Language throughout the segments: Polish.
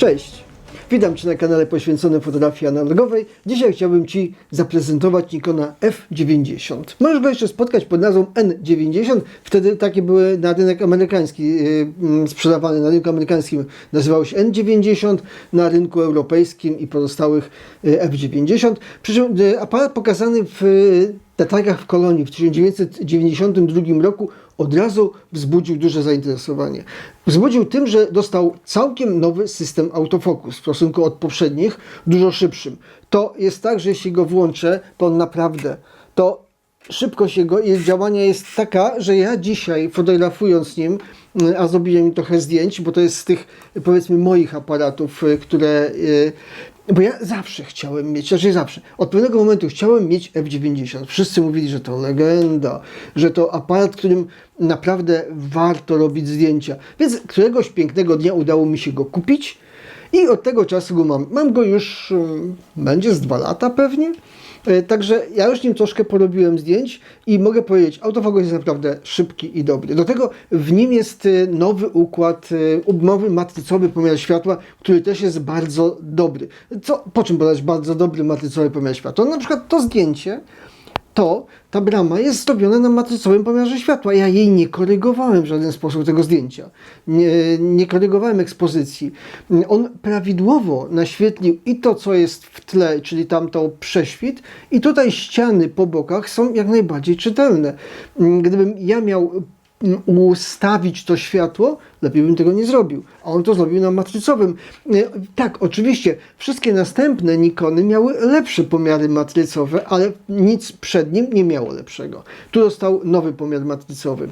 Cześć! Witam Cię na kanale poświęconym fotografii analogowej. Dzisiaj chciałbym Ci zaprezentować Nikona F90. Możesz go jeszcze spotkać pod nazwą N90. Wtedy takie były na rynek amerykański yy, mm, sprzedawane. Na rynku amerykańskim nazywało się N90, na rynku europejskim i pozostałych yy, F90. Przy czym yy, aparat pokazany w na targach w Kolonii w 1992 roku od razu wzbudził duże zainteresowanie. Wzbudził tym, że dostał całkiem nowy system autofokus w stosunku od poprzednich, dużo szybszym. To jest tak, że jeśli go włączę, to on naprawdę, to szybkość jego działania jest taka, że ja dzisiaj fotografując nim, a zrobiłem trochę zdjęć, bo to jest z tych powiedzmy moich aparatów, y, które y, bo ja zawsze chciałem mieć, znaczy zawsze, od pewnego momentu chciałem mieć F90. Wszyscy mówili, że to legenda, że to aparat, którym naprawdę warto robić zdjęcia. Więc któregoś pięknego dnia udało mi się go kupić i od tego czasu go mam. Mam go już, mm, będzie z dwa lata pewnie. E, Także ja już nim troszkę porobiłem zdjęć i mogę powiedzieć, autofokus jest naprawdę szybki i dobry. Do tego w nim jest e, nowy układ, nowy matrycowy pomiar światła, który też jest bardzo dobry. Co, po czym podać bardzo dobry matrycowy pomiar światła? No, na przykład to zdjęcie, to ta brama jest zrobiona na matrycowym pomiarze światła. Ja jej nie korygowałem w żaden sposób tego zdjęcia. Nie, nie korygowałem ekspozycji. On prawidłowo naświetlił i to, co jest w tle, czyli tamto prześwit, i tutaj ściany po bokach są jak najbardziej czytelne. Gdybym ja miał ustawić to światło, lepiej bym tego nie zrobił. A on to zrobił na matrycowym. E, Tak, oczywiście, wszystkie następne Nikony miały lepsze pomiary matrycowe, ale nic przed nim nie miało lepszego. Tu dostał nowy pomiar matrycowy.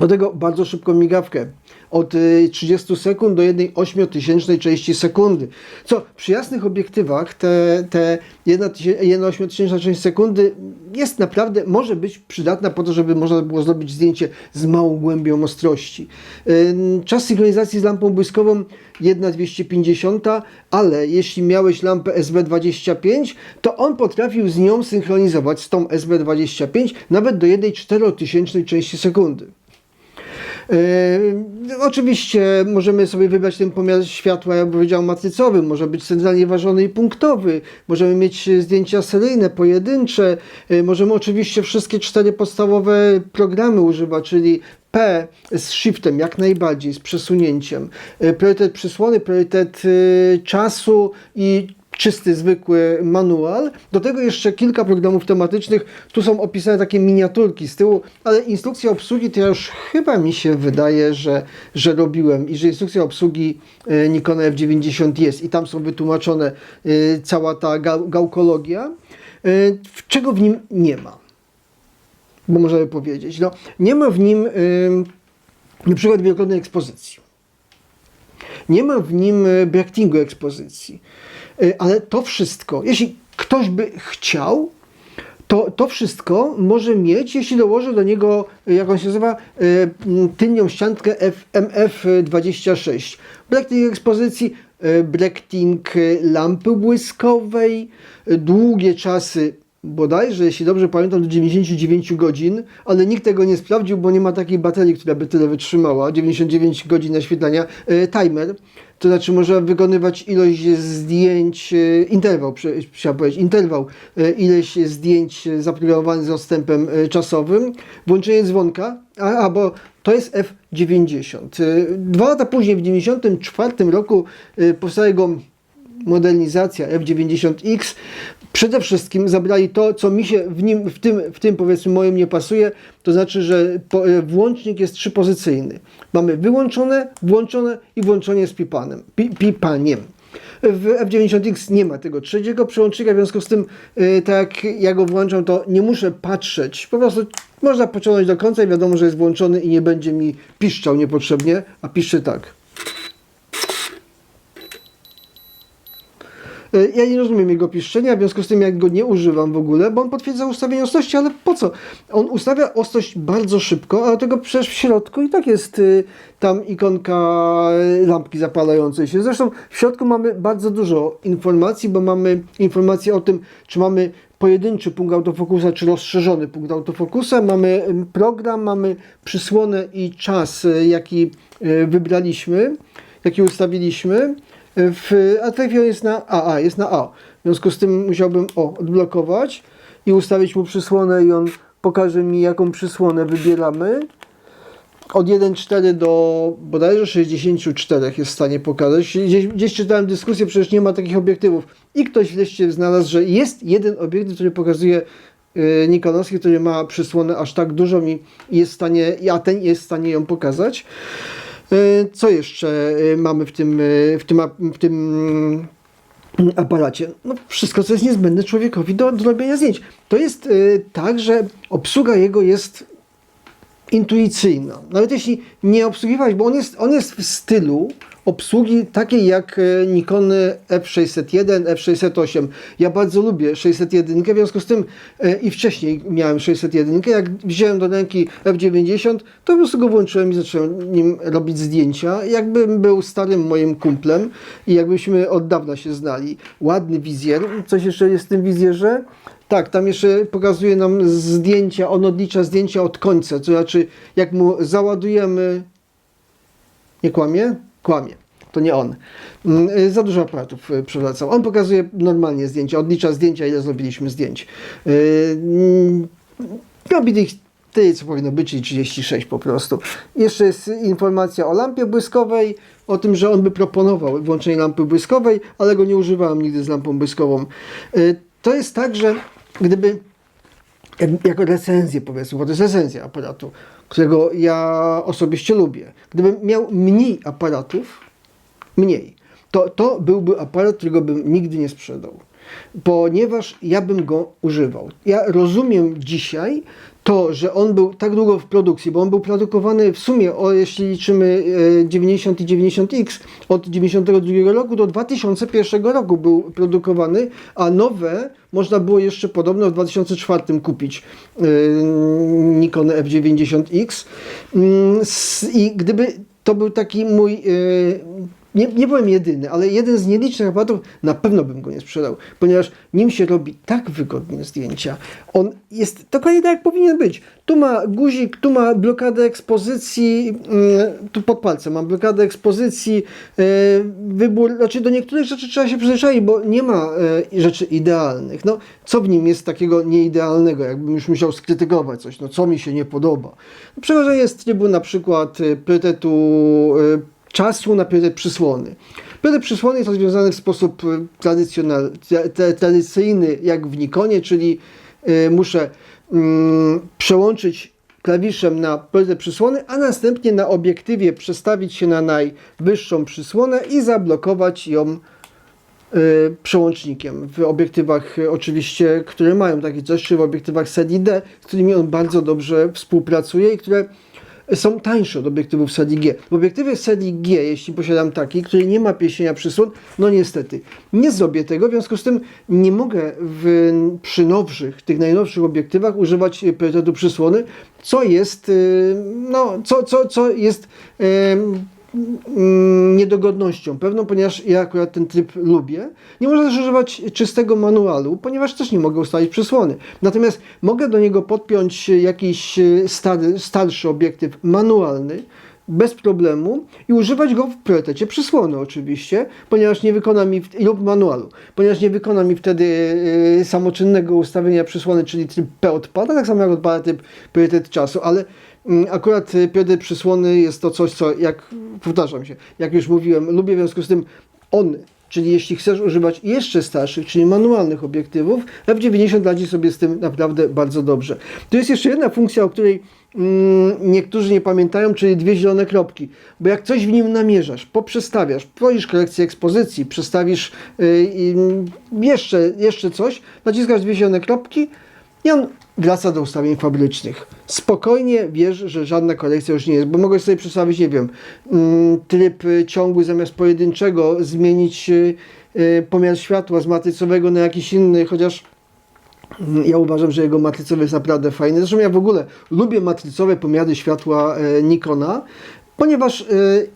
Do tego bardzo szybką migawkę. Od y, 30 sekund do 1 ośmiotysięcznej części sekundy. Co przy jasnych obiektywach te, te 1 ośmiotysięczna część sekundy jest naprawdę, może być przydatna po to, żeby można było zrobić zdjęcie z małą głębią ostrości. Y, Czas synchronizacji z lampą błyskową 1,250, ale jeśli miałeś lampę SB25, to on potrafił z nią synchronizować z tą SB25 nawet do 1 czterotysięcznej części sekundy. Yy, oczywiście możemy sobie wybrać ten pomiar światła, jak powiedziałem, matrycowy, może być centralnie ważony i punktowy, możemy mieć zdjęcia seryjne, pojedyncze, yy, możemy oczywiście wszystkie cztery podstawowe programy używać, czyli P z shiftem jak najbardziej, z przesunięciem, Yy, priorytet przysłony, priorytet czasu i czysty, zwykły manual. Do tego jeszcze kilka programów tematycznych. Tu są opisane takie miniaturki z tyłu, ale instrukcja obsługi to ja już chyba mi się wydaje, że, że robiłem i że instrukcja obsługi e, Nikona F90 jest i tam są wytłumaczone e, cała ta gał, gałkologia. E, Czego w nim nie ma? Bo możemy powiedzieć. No, nie ma w nim na przykład wielokrotnej ekspozycji. Nie ma w nim bracketingu ekspozycji. E, Ale to wszystko, jeśli ktoś by chciał, to, to wszystko może mieć, jeśli dołoży do niego, jak on się nazywa, m, tylnią ściankę F, MF26. Bracketing ekspozycji, bracketing e, lampy błyskowej, długie czasy bodajże, jeśli dobrze pamiętam, do 99 godzin, ale nikt tego nie sprawdził, bo nie ma takiej baterii, która by tyle wytrzymała. 99 godzin naświetlania. E, timer, to znaczy można wykonywać ilość zdjęć, e, interwał, chciałem powiedzieć, interwał, e, ileś zdjęć zaprogramowanych z odstępem e, czasowym. Włączenie dzwonka, a, a bo to jest F90. E, Dwa lata później, w 94 roku e, powstała jego modernizacja F90X. Przede wszystkim zabrali to, co mi się w nim, w tym, w tym powiedzmy moim nie pasuje, to znaczy, że e, włącznik jest trzypozycyjny. Mamy wyłączone, włączone i włączenie z pipanem, pi, pipaniem. W F90X nie ma tego trzeciego przełącznika, w związku z tym, e, tak jak ja go włączam, to nie muszę patrzeć. Po prostu można pociągnąć do końca i wiadomo, że jest włączony i nie będzie mi piszczał niepotrzebnie, a piszczy tak. Ja nie rozumiem jego piszczenia, w związku z tym jak go nie używam w ogóle, bo on potwierdza ustawienie ostrości, ale po co? On ustawia ostrość bardzo szybko, a tego przecież w środku i tak jest y, tam ikonka y, lampki zapalającej się. Zresztą w środku mamy bardzo dużo informacji, bo mamy informacje o tym, czy mamy pojedynczy punkt autofokusa, czy rozszerzony punkt autofokusa. Mamy program, mamy przysłonę i czas, y, jaki wybraliśmy, jaki ustawiliśmy. W, a tutaj jest na AA, jest na A. W związku z tym musiałbym o, odblokować i ustawić mu przysłonę i on pokaże mi jaką przysłonę wybieramy. Od 1.4 do bodajże 64 jest w stanie pokazać. Gdzieś, gdzieś czytałem dyskusję, przecież nie ma takich obiektywów. I ktoś wreszcie znalazł, że jest jeden obiektyw, który pokazuje yy, Nikonowski, który ma przysłonę aż tak dużą i jest w stanie, a ten jest w stanie ją pokazać. Yy, Co jeszcze yy, mamy w tym, yy, w tym, w tym mm, aparacie? No, wszystko, co jest niezbędne człowiekowi do, do robienia zdjęć. To jest tak, że obsługa jego jest intuicyjna. Nawet jeśli nie obsługiwać, bo on jest, on jest w stylu obsługi takiej jak e, Nikony F601, F608. Ja bardzo lubię 601, w związku z tym e, i wcześniej miałem 601. Jak wziąłem do ręki F90, to po prostu go włączyłem i zacząłem nim robić zdjęcia. Jakbym był starym moim kumplem i jakbyśmy od dawna się znali. Ładny wizjer. Coś jeszcze jest w tym wizjerze? Tak, tam jeszcze pokazuje nam zdjęcia, on odlicza zdjęcia od końca, to znaczy jak mu załadujemy... Nie kłamie? Kłamie. To nie on. Mm, y, Za dużo aparatów y, przewracał. On pokazuje normalnie zdjęcia, odlicza zdjęcia, ile zrobiliśmy zdjęć. Robi ich tyle, co powinno być, czyli 36 po prostu. Jeszcze jest informacja o lampie błyskowej, o tym, że on by proponował włączenie lampy błyskowej, ale go nie używałem nigdy z lampą błyskową. Yy, To jest tak, że gdyby jak- jako recenzję powiedzmy, bo to jest recenzja aparatu, którego ja osobiście lubię. Gdybym miał mniej aparatów, mniej, to, to byłby aparat, którego bym nigdy nie sprzedał. Ponieważ ja bym go używał. Ja rozumiem dzisiaj to, że on był tak długo w produkcji, bo on był produkowany w sumie, o, jeśli liczymy e, 90 i 90X, od 92 roku do 2001 roku był produkowany, a nowe można było jeszcze podobno w 2004 kupić yy, Nikon F90X. Mm, I gdyby to był taki mój, yy, nie, nie byłem jedyny, ale jeden z nielicznych aparatów, na pewno bym go nie sprzedał, ponieważ nim się robi tak wygodnie zdjęcia. On jest dokładnie tak, jak powinien być. Tu ma guzik, tu ma blokadę ekspozycji, yy, tu pod palcem mam blokadę ekspozycji, yy, wybór, znaczy do niektórych rzeczy trzeba się przyzwyczaić, bo nie ma yy, rzeczy idealnych. No, co w nim jest takiego nieidealnego, jakbym już musiał skrytykować coś, no co mi się nie podoba. Przełożenie z trybu na przykład yy, priorytetu czasu na priorytet przysłony. Priorytet przysłony jest rozwiązany w sposób tra, tradycyjny jak w Nikonie, czyli y, muszę mm, przełączyć klawiszem na priorytet przysłony, a następnie na obiektywie przestawić się na najwyższą przysłonę i zablokować ją y, przełącznikiem. W obiektywach oczywiście, które mają takie coś, czy w obiektywach serii D, z którymi on bardzo dobrze współpracuje i które są tańsze od obiektywów serii G. W obiektywie serii G, jeśli posiadam taki, który nie ma pieśnienia przysłon, no niestety nie zrobię tego, w związku z tym nie mogę w, przy nowszych, tych najnowszych obiektywach używać priorytetu przysłony, co jest, y, no, co, co, co jest mm, niedogodnością pewną, ponieważ ja akurat ten tryb lubię. Nie można też używać czystego manualu, ponieważ też nie mogę ustawić przysłony. Natomiast mogę do niego podpiąć jakiś e, stary, starszy obiektyw manualny, bez problemu i używać go w priorytecie przysłony oczywiście, ponieważ nie wykona mi, lub manualu, ponieważ nie wykona mi wtedy e, samoczynnego ustawienia przysłony, czyli tryb P odpada, tak samo jak odpada tryb priorytet czasu, ale mm, akurat e, priorytet przysłony jest to coś, co jak, powtarzam się, jak już mówiłem, lubię w związku z tym on Czyli jeśli chcesz używać jeszcze starszych, czyli manualnych obiektywów, F90 radzi sobie z tym naprawdę bardzo dobrze. Tu jest jeszcze jedna funkcja, o której mm, niektórzy nie pamiętają, czyli dwie zielone kropki. Bo jak coś w nim namierzasz, poprzestawiasz, wchodzisz korekcję ekspozycji, przestawisz yy, yy, jeszcze, jeszcze coś, naciskasz dwie zielone kropki i on wraca do ustawień fabrycznych. Spokojnie wiesz, że żadna korekcja już nie jest, bo mogę sobie przedstawić, nie wiem, mm, tryb ciągły zamiast pojedynczego, zmienić y, y, pomiar światła z matrycowego na jakiś inny, chociaż mm, ja uważam, że jego matrycowy jest naprawdę fajny. Zresztą ja w ogóle lubię matrycowe pomiary światła e, Nikona, ponieważ e,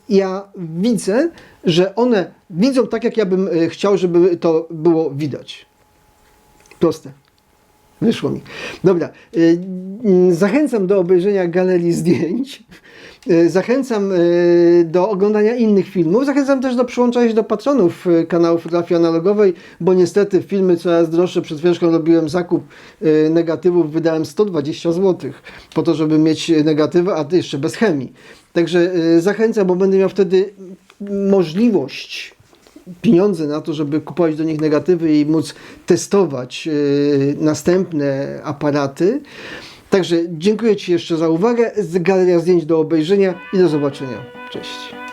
ja widzę, że one widzą tak, jak ja bym e, chciał, żeby to było widać. Proste. Wyszło mi. Dobra. y, mm, Zachęcam do obejrzenia galerii zdjęć. Y, Zachęcam y, do oglądania innych filmów. Zachęcam też do przyłączania się do patronów kanału Fotografii Analogowej, bo niestety filmy coraz droższe. Przed chwileczką robiłem zakup negatywów, wydałem 120 zł po to, żeby mieć negatywy, a jeszcze bez chemii. Także zachęcam, bo będę miał wtedy możliwość pieniądze na to, żeby kupować do nich negatywy i móc testować y, następne aparaty. Także dziękuję Ci jeszcze za uwagę. Galeria zdjęć do obejrzenia i do zobaczenia. Cześć.